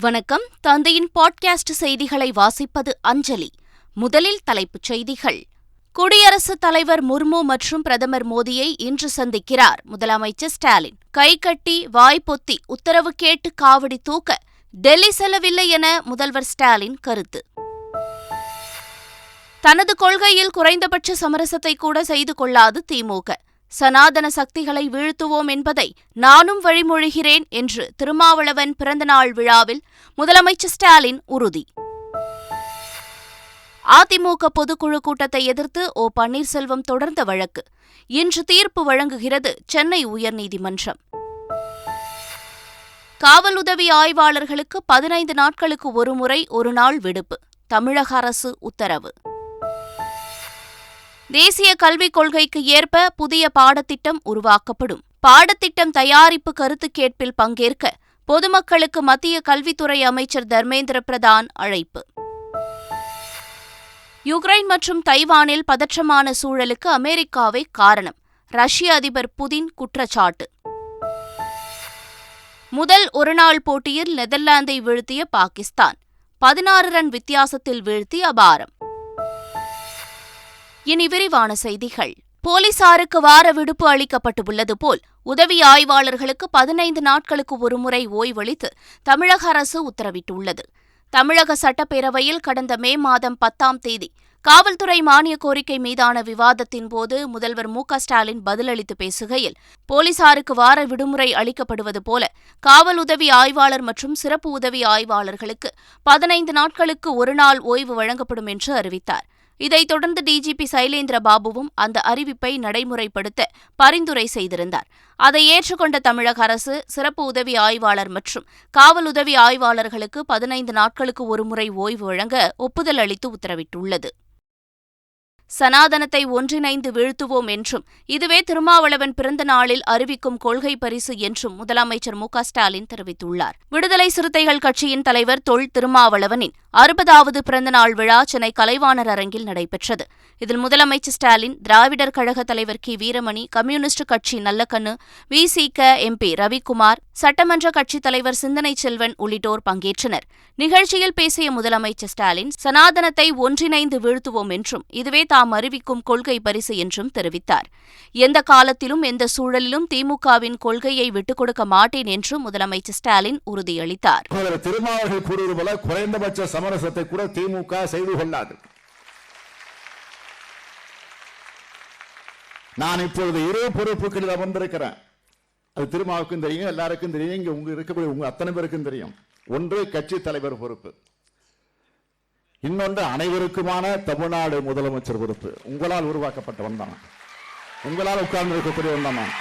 வணக்கம். தந்தையின் பாட்காஸ்ட் செய்திகளை வாசிப்பது அஞ்சலி. முதலில் தலைப்புச் செய்திகள். குடியரசுத் தலைவர் முர்மு மற்றும் பிரதமர் மோடியை இன்று சந்திக்கிறார் முதலமைச்சர் ஸ்டாலின். கைகட்டி வாய்ப்பொத்தி உத்தரவு கேட்டு காவடி தூக்க டெல்லி செல்லவில்லை என முதல்வர் ஸ்டாலின் கருத்து. தனது கொள்கையில் குறைந்தபட்ச சமரசத்தை கூட செய்து கொள்ளாது திமுக. சனாதன சக்திகளை வீழ்த்துவோம் என்பதை நானும் வழிமொழிகிறேன் என்று திருமாவளவன் பிறந்தநாள் விழாவில் முதலமைச்சர் ஸ்டாலின் உறுதி. அதிமுக பொதுக்குழு கூட்டத்தை எதிர்த்து ஓ பன்னீர்செல்வம் தொடர்ந்த வழக்கு. இன்று தீர்ப்பு வழங்குகிறது சென்னை உயர்நீதிமன்றம். காவல் உதவி ஆய்வாளர்களுக்கு பதினைந்து நாட்களுக்கு ஒருமுறை ஒரு நாள் விடுப்பு. தமிழக அரசு உத்தரவு. தேசிய கல்விக் கொள்கைக்கு ஏற்ப புதிய பாடத்திட்டம் உருவாக்கப்படும். பாடத்திட்டம் தயாரிப்பு கருத்து கேட்பில் பங்கேற்க பொதுமக்களுக்கு மத்திய கல்வித்துறை அமைச்சர் தர்மேந்திர பிரதான் அழைப்பு. யுக்ரைன் மற்றும் தைவானில் பதற்றமான சூழலுக்கு அமெரிக்காவே காரணம். ரஷ்ய அதிபர் புதின் குற்றச்சாட்டு. முதல் ஒருநாள் போட்டியில் நெதர்லாந்தை வீழ்த்திய பாகிஸ்தான். பதினாறு ரன் வித்தியாசத்தில் வீழ்த்தி அபாரம். இனி விரிவான செய்திகள். போலீசாருக்கு வார விடுப்பு அளிக்கப்பட்டுள்ளது போல் உதவி ஆய்வாளர்களுக்கு பதினைந்து நாட்களுக்கு ஒருமுறை ஓய்வளித்து தமிழக அரசு உத்தரவிட்டுள்ளது. தமிழக சட்டப்பேரவையில் கடந்த மே மாதம் பத்தாம் தேதி காவல்துறை மானிய கோரிக்கை மீதான விவாதத்தின் போது முதல்வர் மு ஸ்டாலின் பதிலளித்து பேசுகையில் போலீசாருக்கு வார விடுமுறை அளிக்கப்படுவது போல காவல் உதவி ஆய்வாளர் மற்றும் சிறப்பு உதவி ஆய்வாளர்களுக்கு பதினைந்து நாட்களுக்கு ஒருநாள் ஓய்வு வழங்கப்படும் என்று அறிவித்தார். இதைத் தொடர்ந்து டிஜிபி சைலேந்திர பாபுவும் அந்த அறிவிப்பை நடைமுறைப்படுத்த பரிந்துரை செய்திருந்தார். அதை ஏற்றுக்கொண்ட தமிழக அரசு சிறப்பு உதவி ஆய்வாளர் மற்றும் காவல் உதவி ஆய்வாளர்களுக்கு பதினைந்து நாட்களுக்கு ஒருமுறை ஓய்வு வழங்க ஒப்புதல் அளித்து உத்தரவிட்டுள்ளது. சனாதனத்தை ஒன்றிணைந்து வீழ்த்துவோம் என்றும் இதுவே திருமாவளவன் பிறந்த நாளில் அறிவிக்கும் கொள்கை பரிசு என்றும் முதலமைச்சர் மு ஸ்டாலின் தெரிவித்துள்ளார். விடுதலை சிறுத்தைகள் கட்சியின் தலைவர் தொல் திருமாவளவனின் அறுபதாவது பிறந்தநாள் விழா சென்னை கலைவாணர் அரங்கில் நடைபெற்றது. இதில் முதலமைச்சர் ஸ்டாலின் திராவிடர் கழக தலைவர் கி. வீரமணி கம்யூனிஸ்ட் கட்சி நல்லக்கண்ணு விசிக எம்பி ரவிக்குமார் சட்டமன்ற கட்சித் தலைவர் சிந்தனை செல்வன் உள்ளிட்டோர் பங்கேற்றனர். நிகழ்ச்சியில் பேசிய முதலமைச்சர் ஸ்டாலின் சனாதனத்தை ஒன்றிணைந்து வீழ்த்துவோம் என்றும் இதுவே தாம் அறிவிக்கும் கொள்கை பரிசு என்றும் தெரிவித்தார். எந்த காலத்திலும் எந்த சூழலிலும் திமுகவின் கொள்கையை விட்டுக் கொடுக்க மாட்டேன் என்றும் முதலமைச்சர் ஸ்டாலின் உறுதியளித்தார். திருமாவர்கள் கூறுவது போல குறைந்தபட்ச சமரசத்தை கூட திமுக செய்து கொள்ளாது. நான் இப்பொழுது இரு பொறுப்புகளில் அமர்ந்திருக்கிறேன் அது திருமாவுக்கும் தெரியும் எல்லாருக்கும் தெரியும். இங்க உங்க இருக்கக்கூடிய உங்க அத்தனை பேருக்கும் தெரியும். ஒன்று கட்சி தலைவர் பொறுப்பு. இன்னொன்று அனைவருக்குமான தமிழ்நாடு முதலமைச்சர் பொறுப்பு. உங்களால் உருவாக்கப்பட்டவன் தான். உங்களால் உட்கார்ந்து இருக்கக்கூடியவன் தான்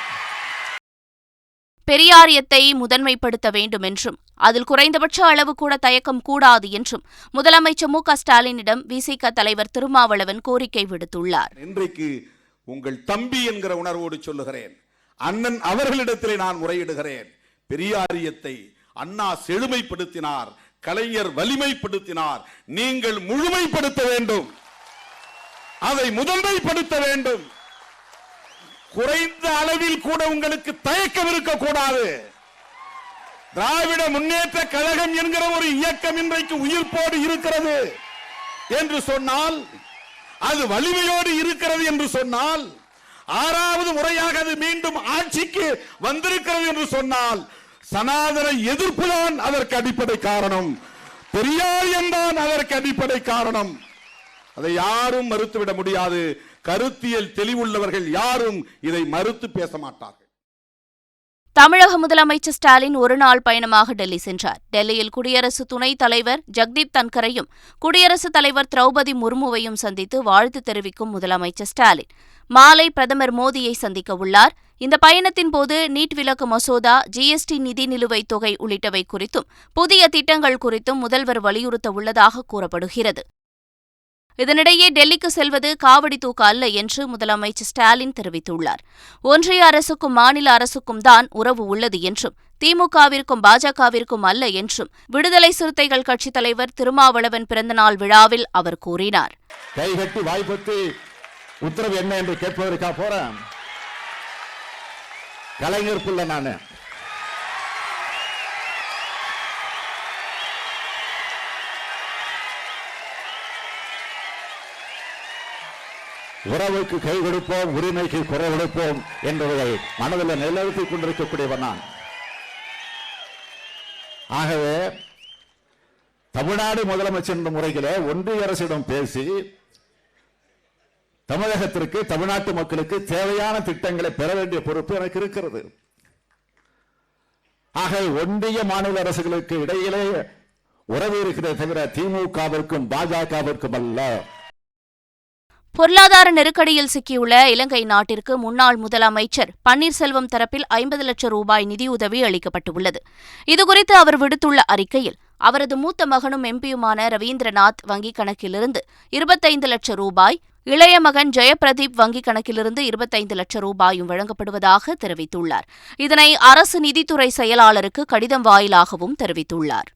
பெரியாரியத்தை முதன்மைப்படுத்த வேண்டும் என்றும் அதில் குறைந்தபட்ச அளவு கூட தயக்கம் கூடாது என்றும் முதலமைச்சர் மு ஸ்டாலினிடம் விசிக தலைவர் திருமாவளவன் கோரிக்கை விடுத்துள்ளார். இன்றைக்கு உங்கள் தம்பி என்கிற உணர்வோடு சொல்லுகிறேன். அண்ணன் அவர்களிடத்திலே நான் முறையிடுகிறேன். பெரியாரியத்தை அண்ணா செழுமைப்படுத்தினார் கலைஞர் வலிமைப்படுத்தினார். நீங்கள் முழுமைப்படுத்த வேண்டும். அதை முதன்மைப்படுத்த வேண்டும். குறைந்த அளவில் கூட உங்களுக்கு தயக்கம் இருக்கக்கூடாது. திராவிட முன்னேற்ற கழகம் என்கிற ஒரு இயக்கம் இன்றைக்கு உயிர்ப்போடு இருக்கிறது. என்று சொன்னால் அது வலிமையோடு இருக்கிறது என்று சொன்னால் ஆறாவது முறையாக அது மீண்டும் ஆட்சிக்கு வந்திருக்கிறது என்று சொன்னால் சனாதன எதிர்ப்பு தான் அதற்கு அடிப்படை காரணம். பெரியாரியம் தான் அதற்கு அடிப்படை காரணம். அதை யாரும் மறுத்துவிட முடியாது. கருத்தியல் தெளிவுள்ளவர்கள் யாரும் இதை மறுத்து பேச மாட்டார்கள். தமிழக முதலமைச்சர் ஸ்டாலின் ஒருநாள் பயணமாக டெல்லி சென்றார். டெல்லியில் குடியரசு துணைத் தலைவர் ஜக்தீப் தன்கரையும் குடியரசுத் தலைவர் திரௌபதி முர்முவையும் சந்தித்து வாழ்த்து தெரிவிக்கும் முதலமைச்சர் ஸ்டாலின். மாலை பிரதமர் மோடியை சந்திக்க உள்ளார். இந்த பயணத்தின் போது நீட் விலக்கு மசோதா ஜிஎஸ்டி நிதி நிலுவைத் தொகை உள்ளிட்டவை குறித்தும் புதிய திட்டங்கள் குறித்தும் முதல்வர் வலியுறுத்த உள்ளதாக கூறப்படுகிறது. இதனிடையே டெல்லிக்கு செல்வது காவடி தூக்க அல்ல என்று முதலமைச்சர் ஸ்டாலின் தெரிவித்துள்ளார். ஒன்றிய அரசுக்கும் மாநில அரசுக்கும் தான் உறவு உள்ளது என்றும் திமுகவிற்கும் பாஜகவிற்கும் அல்ல என்றும் விடுதலை சிறுத்தைகள் கட்சித் தலைவர் திருமாவளவன் பிறந்தநாள் விழாவில் அவர் கூறினார். கைகட்டி வாய்ப்பத்தி உத்தரவு என்ன என்று கேட்பதற்காக போறேன். கலைஞர் புள்ள நானு. உறவுக்கு கை கொடுப்போம் உரிமைக்கு குறை கொடுப்போம் என்பதை மனதில் நிலநிறுத்திக் கொண்டிருக்கக்கூடியவன் நான். ஆகவே தமிழ்நாடு முதலமைச்சர் என்ற முறையில் ஒன்றிய அரசிடம் பேசி தமிழகத்திற்கு தமிழ்நாட்டு மக்களுக்கு தேவையான திட்டங்களை பெற வேண்டிய பொறுப்பு எனக்கு இருக்கிறது. ஆக ஒன்றிய மாநில அரசுகளுக்கு இடையிலே உறவு இருக்கிறதே தவிர திமுகவிற்கும் பாஜகவிற்கும் அல்ல. பொருளாதார நெருக்கடியில் சிக்கியுள்ள இலங்கை நாட்டிற்கு முன்னாள் முதலமைச்சர் பன்னீர்செல்வம் தரப்பில் ஐம்பது லட்சம் ரூபாய் நிதியுதவி அளிக்கப்பட்டுள்ளது. இதுகுறித்து அவர் விடுத்துள்ள அறிக்கையில் அவரது மூத்த மகனும் எம்பியுமான ரவீந்திரநாத் வங்கிக் கணக்கிலிருந்து இருபத்தைந்து லட்சம் ரூபாய் இளைய மகன் ஜெயபிரதீப் வங்கிக் கணக்கிலிருந்து இருபத்தைந்து லட்சம் ரூபாயும் வழங்கப்படுவதாக தெரிவித்துள்ளார். இதனை அரசு நிதித்துறை செயலாளருக்கு கடிதம் வாயிலாகவும் தெரிவித்துள்ளார்.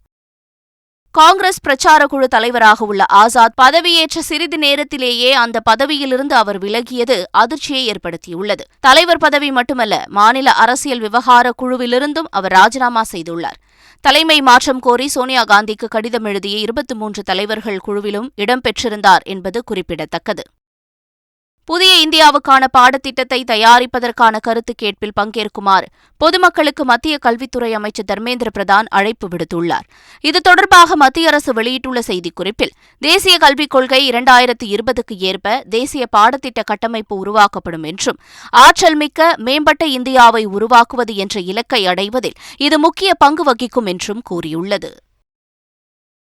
காங்கிரஸ் பிரச்சார குழு தலைவராக உள்ள ஆசாத் பதவியேற்ற சிறிது நேரத்திலேயே அந்த பதவியிலிருந்து அவர் விலகியது அதிர்ச்சியை ஏற்படுத்தியுள்ளது. தலைவர் பதவி மட்டுமல்ல மாநில அரசியல் விவகார குழுவிலிருந்தும் அவர் ராஜினாமா செய்துள்ளார். தலைமை மாற்றம் கோரி சோனியா காந்திக்கு கடிதம் எழுதிய இருபத்தி மூன்று தலைவர்கள் குழுவிலும் இடம்பெற்றிருந்தார் என்பது குறிப்பிடத்தக்கது. புதிய இந்தியாவுக்கான பாடத்திட்டத்தை தயாரிப்பதற்கான கருத்து கேட்பில் பங்கேற்குமாறு பொதுமக்களுக்கு மத்திய கல்வித்துறை அமைச்சர் தர்மேந்திர பிரதான் அழைப்பு விடுத்துள்ளார். இது தொடர்பாக மத்திய அரசு வெளியிட்டுள்ள செய்திக்குறிப்பில் தேசிய கல்விக் கொள்கை இரண்டாயிரத்து இருபதுக்கு ஏற்ப தேசிய பாடத்திட்ட கட்டமைப்பு உருவாக்கப்படும் என்றும் ஆற்றல் மிக்க மேம்பட்ட இந்தியாவை உருவாக்குவது என்ற இலக்கை அடைவதில் இது முக்கிய பங்கு வகிக்கும் என்றும் கூறியுள்ளது.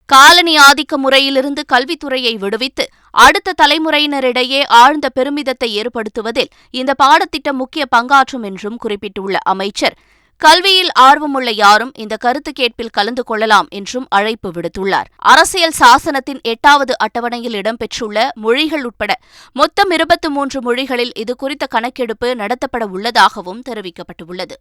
காலனி ஆதிக்க முறையிலிருந்து கல்வித்துறையை விடுவித்து அடுத்த தலைமுறையினரிடையே ஆழ்ந்த பெருமிதத்தை ஏற்படுத்துவதில் இந்த பாடத்திட்டம் முக்கிய பங்காற்றும் என்றும் குறிப்பிட்டுள்ள அமைச்சர். கல்வியில் ஆர்வமுள்ள யாரும் இந்த கருத்து கேட்பில் கலந்து கொள்ளலாம் என்றும் அழைப்பு விடுத்துள்ளார். அரசியல் சாசனத்தின் எட்டாவது அட்டவணையில் இடம்பெற்றுள்ள மொழிகள் உட்பட மொத்தம் இருபத்தி மூன்று மொழிகளில் இதுகுறித்த கணக்கெடுப்பு நடத்தப்பட உள்ளதாகவும் தெரிவிக்கப்பட்டுள்ளது.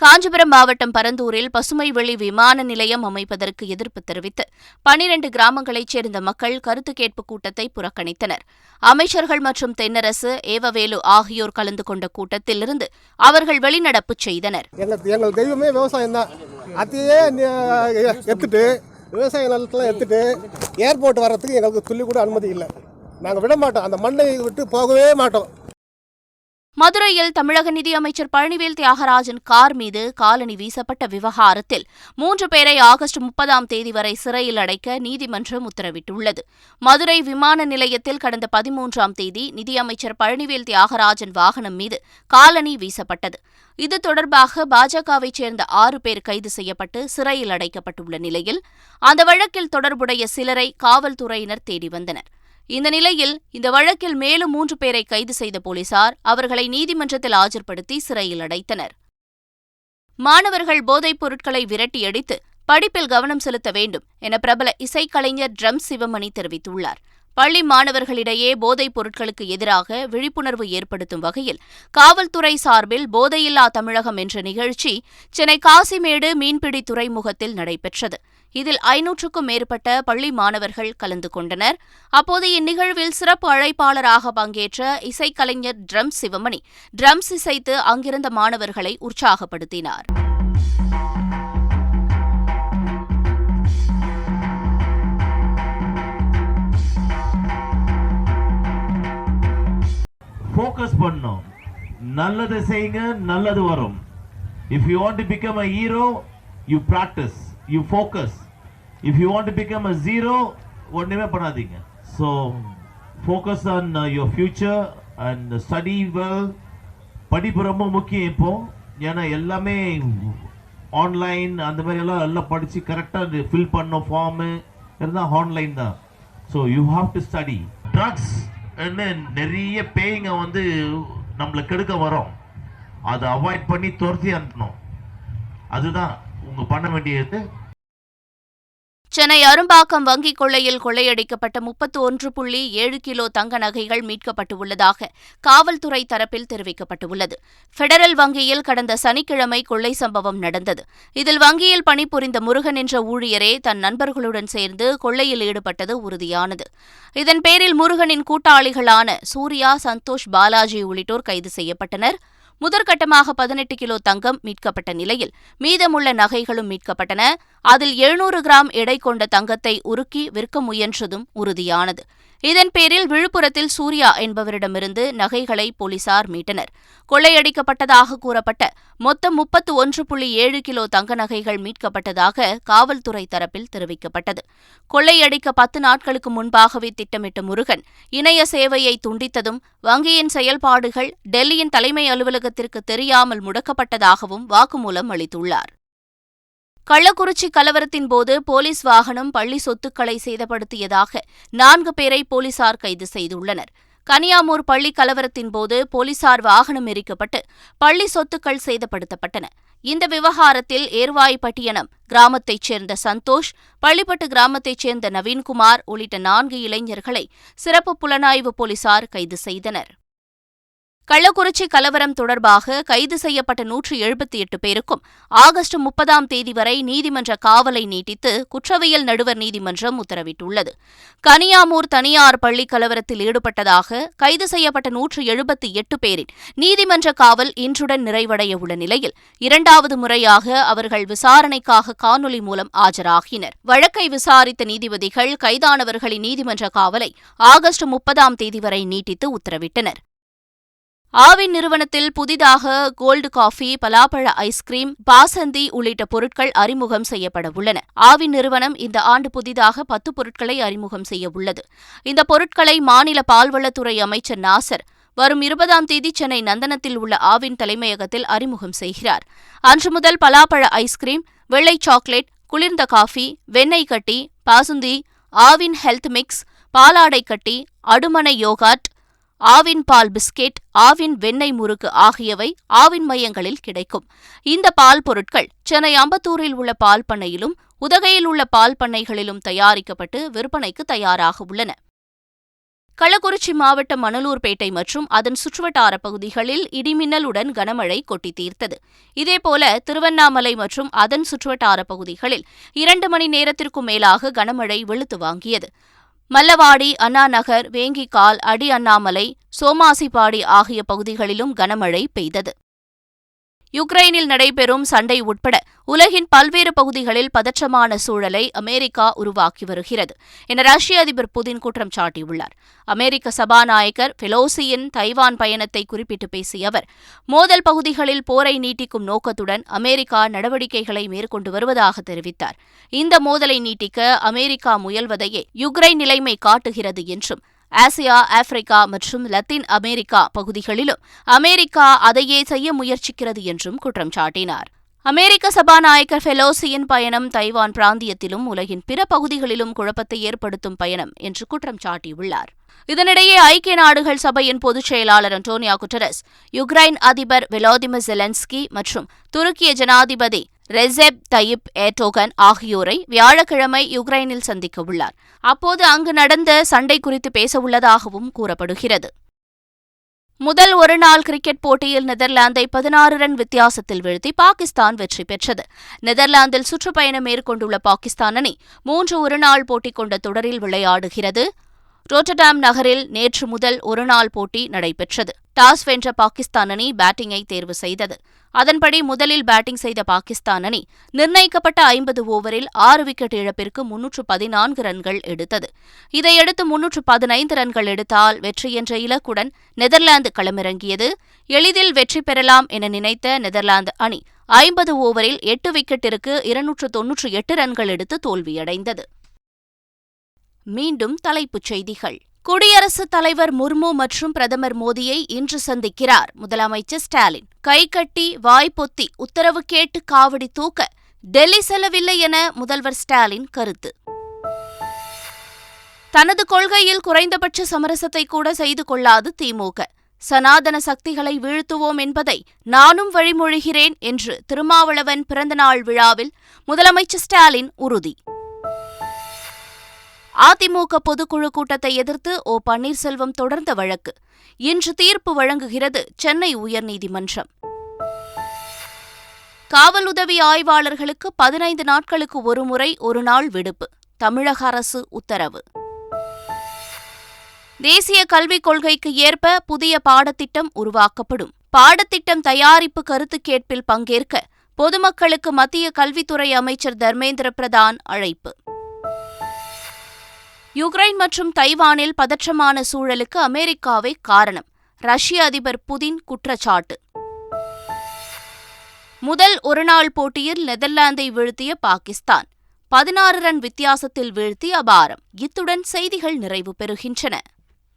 காஞ்சிபுரம் மாவட்டம் பரந்தூரில் பசுமை வெளி விமான நிலையம் அமைப்பதற்கு எதிர்ப்பு தெரிவித்து பனிரண்டு கிராமங்களைச் சேர்ந்த மக்கள் கருத்து கேட்பு கூட்டத்தை புறக்கணித்தனர். அமைச்சர்கள் மற்றும் தென்னரசு ஏவவேலு ஆகியோர் கலந்து கொண்ட கூட்டத்திலிருந்து அவர்கள் வெளிநடப்பு செய்தனர். எங்கள் தெய்வமே விவசாயம் தான் அதையே எடுத்துட்டு விவசாய நிலத்தில் எடுத்துட்டு ஏர்போர்ட் வர்றதுக்கு எங்களுக்கு துள்ளி கூட அனுமதி இல்லை. நாங்கள் விட மாட்டோம். அந்த மண்ணை விட்டு போகவே மாட்டோம். மதுரையில் தமிழக நிதியமைச்சர் பழனிவேல் தியாகராஜன் கார் மீது காலணி வீசப்பட்ட விவகாரத்தில் மூன்று பேரை ஆகஸ்ட் முப்பதாம் தேதி வரை சிறையில் அடைக்க நீதிமன்றம் உத்தரவிட்டுள்ளது. மதுரை விமான நிலையத்தில் கடந்த பதிமூன்றாம் தேதி நிதியமைச்சர் பழனிவேல் தியாகராஜன் வாகனம் மீது காலணி வீசப்பட்டது. இது தொடர்பாக பாஜகவைச் சேர்ந்த ஆறு பேர் கைது செய்யப்பட்டு சிறையில் அடைக்கப்பட்டுள்ள நிலையில் அந்த வழக்கில் தொடர்புடைய சிலரை காவல்துறையினர் தேடி வந்தனர். இந்த நிலையில் இந்த வழக்கில் மேலும் மூன்று பேரை கைது செய்த போலீசார் அவர்களை நீதிமன்றத்தில் ஆஜர்படுத்தி சிறையில் அடைத்தனர். மாணவர்கள் போதைப் பொருட்களை விரட்டியடித்து படிப்பில் கவனம் செலுத்த வேண்டும் என பிரபல இசைக்கலைஞர் ட்ரம் சிவமணி தெரிவித்துள்ளார். பள்ளி மாணவர்களிடையே போதைப் பொருட்களுக்கு எதிராக விழிப்புணர்வு ஏற்படுத்தும் வகையில் காவல்துறை சார்பில் போதையில்லா தமிழகம் என்ற நிகழ்ச்சி சென்னை காசிமேடு மீன்பிடி துறைமுகத்தில் நடைபெற்றது. இதில் ஐநூற்றுக்கும் மேற்பட்ட பள்ளி மாணவர்கள் கலந்து கொண்டனர். அப்போது இந்நிகழ்வில் சிறப்பு அழைப்பாளராக பங்கேற்ற இசைக்கலைஞர் ட்ரம் சிவமணி ட்ரம்ஸ் இசைத்து அங்கிருந்த மாணவர்களை உற்சாகப்படுத்தினார். ஃபோக்கஸ் பண்ணும். நல்லது செய்யுங்க நல்லது வரும். If you want to become a hero you practice you focus if you want to become a zero ஒன்றுமே பண்ணாதீங்க. So focus on your future and study well படிப்பு ரொம்ப முக்கியம் இப்போ. ஏன்னா எல்லாமே ஆன்லைன் அந்த மாதிரி எல்லாம் எல்லாம் படித்து கரெக்டாக ஃபில் பண்ணோம் ஃபார்மு இருந்தால் ஆன்லைன் தான். So you have to study drugs நிறைய பேய்ங்க வந்து நம்மளை கெடுக்க வரோம். அதை அவாய்ட் பண்ணி துரத்தி அனுப்பணும். அதுதான் உங்கள் பண்ண வேண்டியது. சென்னை அரும்பாக்கம் வங்கிக் கொள்ளையில் கொள்ளையடிக்கப்பட்ட முப்பத்து ஒன்று புள்ளி ஏழு கிலோ தங்க நகைகள் மீட்கப்பட்டுள்ளதாக காவல்துறை தரப்பில் தெரிவிக்கப்பட்டுள்ளது. பெடரல் வங்கியில் கடந்த சனிக்கிழமை கொள்ளை சம்பவம் நடந்தது. இதில் வங்கியில் பணிபுரிந்த முருகன் என்ற ஊழியரே தன் நண்பர்களுடன் சேர்ந்து கொள்ளையில் ஈடுபட்டது உறுதியானது. இதன் பேரில் முருகனின் கூட்டாளிகளான சூர்யா சந்தோஷ் பாலாஜி உள்ளிட்டோர் கைது செய்யப்பட்டனர். முதற்கட்டமாக பதினெட்டு கிலோ தங்கம் மீட்கப்பட்ட நிலையில் மீதமுள்ள நகைகளும் மீட்கப்பட்டன. அதில் எழுநூறு கிராம் எடை கொண்ட தங்கத்தை உருக்கி விற்க முயன்றதும் உறுதியானது. இதன் பேரில் விழுப்புரத்தில் சூர்யா என்பவரிடமிருந்து நகைகளை போலீசார் மீட்டனர். கொள்ளையடிக்கப்பட்டதாக கூறப்பட்ட மொத்தம் முப்பத்து ஒன்று புள்ளி ஏழு கிலோ தங்க நகைகள் மீட்கப்பட்டதாக காவல்துறை தரப்பில் தெரிவிக்கப்பட்டது. கொள்ளையடிக்க பத்து நாட்களுக்கு முன்பாகவே திட்டமிட்ட முருகன் இணைய சேவையை துண்டித்ததும் வங்கியின் செயல்பாடுகள் டெல்லியின் தலைமை அலுவலகத்திற்கு தெரியாமல் முடக்கப்பட்டதாகவும் வாக்குமூலம் அளித்துள்ளார். கள்ளக்குறிச்சி கலவரத்தின் போது போலீஸ் வாகனம் பள்ளி சொத்துக்களை சேதப்படுத்தியதாக நான்கு பேரை போலீசார் கைது செய்துள்ளனர். கனியாமூர் பள்ளி கலவரத்தின் போது போலீசார் வாகனம் எரிக்கப்பட்டு பள்ளி சொத்துக்கள் சேதப்படுத்தப்பட்டன. இந்த விவகாரத்தில் ஏர்வாய்பட்டியனம் கிராமத்தைச் சேர்ந்த சந்தோஷ் பள்ளிப்பட்டு கிராமத்தைச் சேர்ந்த நவீன்குமார் உள்ளிட்ட நான்கு இளைஞர்களை சிறப்பு புலனாய்வு போலீசார் கைது செய்தனர். கள்ளக்குறிச்சி கலவரம் தொடர்பாக கைது செய்யப்பட்ட நூற்று எழுபத்தி எட்டு பேருக்கும் ஆகஸ்ட் முப்பதாம் தேதி வரை நீதிமன்ற காவலை நீட்டித்து குற்றவியல் நடுவர் நீதிமன்றம் உத்தரவிட்டுள்ளது. கனியாமூர் தனியார் பள்ளி கலவரத்தில் ஈடுபட்டதாக கைது செய்யப்பட்ட நூற்று எழுபத்தி எட்டு பேரின் நீதிமன்ற காவல் இன்றுடன் நிறைவடைய உள்ள நிலையில் இரண்டாவது முறையாக அவர்கள் விசாரணைக்காக காணொலி மூலம் ஆஜராகினர். வழக்கை விசாரித்த நீதிபதிகள் கைதானவர்களின் நீதிமன்ற காவலை ஆகஸ்ட் முப்பதாம் தேதி வரை நீட்டித்து உத்தரவிட்டனர். ஆவின் நிறுவனத்தில் புதிதாக கோல்டு காஃபி பலாப்பழ ஐஸ்கிரீம் பாசந்தி உள்ளிட்ட பொருட்கள் அறிமுகம் செய்யப்பட உள்ளன ஆவின் நிறுவனம் இந்த ஆண்டு புதிதாக பத்து பொருட்களை அறிமுகம் செய்ய உள்ளது. இந்த பொருட்களை மாநில பால்வளத்துறை அமைச்சர் நாசர் வரும் இருபதாம் தேதி சென்னை நந்தனத்தில் உள்ள ஆவின் தலைமையகத்தில் அறிமுகம் செய்கிறார். அன்று முதல் பலாப்பழ ஐஸ்கிரீம் வெள்ளை சாக்லேட் குளிர்ந்த காஃபி வெண்ணெய் கட்டி பாசுந்தி ஆவின் ஹெல்த் மிக்ஸ் பாலாடை கட்டி அடுமனை யோகாட் ஆவின் பால் பிஸ்கெட் ஆவின் வெண்ணெய் முறுக்கு ஆகியவை ஆவின் மையங்களில் கிடைக்கும். இந்த பால் பொருட்கள் சென்னை அம்பத்தூரில் உள்ள பால் பண்ணையிலும் உதகையில் உள்ள பால் பண்ணைகளிலும் தயாரிக்கப்பட்டு விற்பனைக்கு தயாராக உள்ளன. கள்ளக்குறிச்சி மாவட்டம் மணலூர்பேட்டை மற்றும் அதன் சுற்றுவட்டார பகுதிகளில் இடிமின்னலுடன் கனமழை கொட்டி தீர்த்தது இதேபோல திருவண்ணாமலை மற்றும் அதன் சுற்றுவட்டார பகுதிகளில் இரண்டு மணி நேரத்திற்கும் மேலாக கனமழை வெளுத்து வாங்கியது. மல்லவாடி அண்ணாநகர் வேங்கிக்கால் அடி அண்ணாமலை சோமாசிப்பாடி ஆகிய பகுதிகளிலும் கனமழை பெய்தது. யுக்ரைனில் நடைபெறும் சண்டை உட்பட உலகின் பல்வேறு பகுதிகளில் பதற்றமான சூழலை அமெரிக்கா உருவாக்கி வருகிறது என ரஷ்ய அதிபர் புதின் குற்றம் சாட்டியுள்ளார். அமெரிக்க சபாநாயகர் பெலோசியின் தைவான் பயணத்தை குறிப்பிட்டு பேசிய அவர் மோதல் பகுதிகளில் போரை நீட்டிக்கும் நோக்கத்துடன் அமெரிக்கா நடவடிக்கைகளை மேற்கொண்டு வருவதாக தெரிவித்தார். இந்த மோதலை நீட்டிக்க அமெரிக்கா முயல்வதையே யுக்ரைன் நிலைமை காட்டுகிறது என்றும் ஆசியா ஆப்பிரிக்கா மற்றும் லத்தீன் அமெரிக்கா பகுதிகளிலும் அமெரிக்கா அதையே செய்ய முயற்சிக்கிறது என்றும் குற்றம் சாட்டினார். அமெரிக்க சபாநாயகர் ஃபெலோசியின் பயணம் தைவான் பிராந்தியத்திலும் உலகின் பிற பகுதிகளிலும் குழப்பத்தை ஏற்படுத்தும் பயணம் என்று குற்றம் சாட்டியுள்ளார். இதனிடையே ஐக்கிய நாடுகள் சபையின் பொதுச் செயலாளர் அன்டோனியா குட்டரஸ் யுக்ரைன் அதிபர் வெலோதிமிர் ஜெலன்ஸ்கி மற்றும் துருக்கிய ஜனாதிபதி ரெசெப் தயிப் ஏட்டோகன் ஆகியோரை வியாழக்கிழமை யுக்ரைனில் சந்திக்க உள்ளார். அப்போது அங்கு நடந்த சண்டை குறித்து பேசவுள்ளதாகவும் கூறப்படுகிறது. முதல் ஒருநாள் கிரிக்கெட் போட்டியில் நெதர்லாந்தை பதினாறு ரன் வித்தியாசத்தில் வீழ்த்தி பாகிஸ்தான் வெற்றி பெற்றது. நெதர்லாந்தில் சுற்றுப்பயணம் மேற்கொண்டுள்ள பாகிஸ்தான் அணி மூன்று ஒருநாள் போட்டி கொண்ட தொடரில் விளையாடுகிறது. ரோட்டடாம் நகரில் நேற்று முதல் ஒருநாள் போட்டி நடைபெற்றது. டாஸ் வென்ற பாகிஸ்தான் அணி பேட்டிங்கை தேர்வு செய்தது. அதன்படி முதலில் பேட்டிங் செய்த பாகிஸ்தான் அணி நிர்ணயிக்கப்பட்ட ஐம்பது ஓவரில் ஆறு விக்கெட் இழப்பிற்கு முன்னூற்று பதினான்கு ரன்கள் எடுத்தது. இதையடுத்து முன்னூற்று பதினைந்து ரன்கள் எடுத்தால் வெற்றி என்ற இலக்குடன் நெதர்லாந்து களமிறங்கியது. எளிதில் வெற்றி பெறலாம் என நினைத்த நெதர்லாந்து அணி ஐம்பது ஓவரில் எட்டு விக்கெட்டிற்கு இருநூற்று தொன்னூற்று எட்டு ரன்கள் எடுத்து தோல்வியடைந்தது. மீண்டும் தலைப்புச் செய்திகள். குடியரசுத் தலைவர் முர்மு மற்றும் பிரதமர் மோடியை இன்று சந்திக்கிறார் முதலமைச்சர் ஸ்டாலின். கைகட்டி வாய்ப்பொத்தி உத்தரவு கேட்டு காவடி தூக்க டெல்லி செல்லவில்லை என முதல்வர் ஸ்டாலின் கருத்து. தனது கொள்கையில் குறைந்தபட்ச சமரசத்தை கூட செய்து கொள்ளாது திமுக. சனாதன சக்திகளை வீழ்த்துவோம் என்பதை நானும் வழிமொழிகிறேன் என்று திருமாவளவன் பிறந்தநாள் விழாவில் முதலமைச்சர் ஸ்டாலின் உறுதி. அதிமுக பொதுக்குழு கூட்டத்தை எதிர்த்து ஓ பன்னீர்செல்வம் தொடர்ந்த வழக்கு. இன்று தீர்ப்பு வழங்குகிறது சென்னை உயர்நீதிமன்றம். காவல் உதவி ஆய்வாளர்களுக்கு பதினைந்து நாட்களுக்கு ஒருமுறை ஒரு நாள் விடுப்பு. தமிழக அரசு உத்தரவு. தேசிய கல்விக் கொள்கைக்கு ஏற்ப புதிய பாடத்திட்டம் உருவாக்கப்படும். பாடத்திட்டம் தயாரிப்பு கருத்து கேட்பில் பங்கேற்க பொதுமக்களுக்கு மத்திய கல்வித்துறை அமைச்சர் தர்மேந்திர பிரதான் அழைப்பு. யுக்ரைன் மற்றும் தைவானில் பதற்றமான சூழலுக்கு அமெரிக்காவே காரணம். ரஷ்ய அதிபர் புதின் குற்றச்சாட்டு. முதல் ஒருநாள் போட்டியில் நெதர்லாந்தை வீழ்த்திய பாகிஸ்தான். பதினாறு ரன் வித்தியாசத்தில் வீழ்த்தி அபாரம். இத்துடன் செய்திகள் நிறைவு பெறுகின்றன.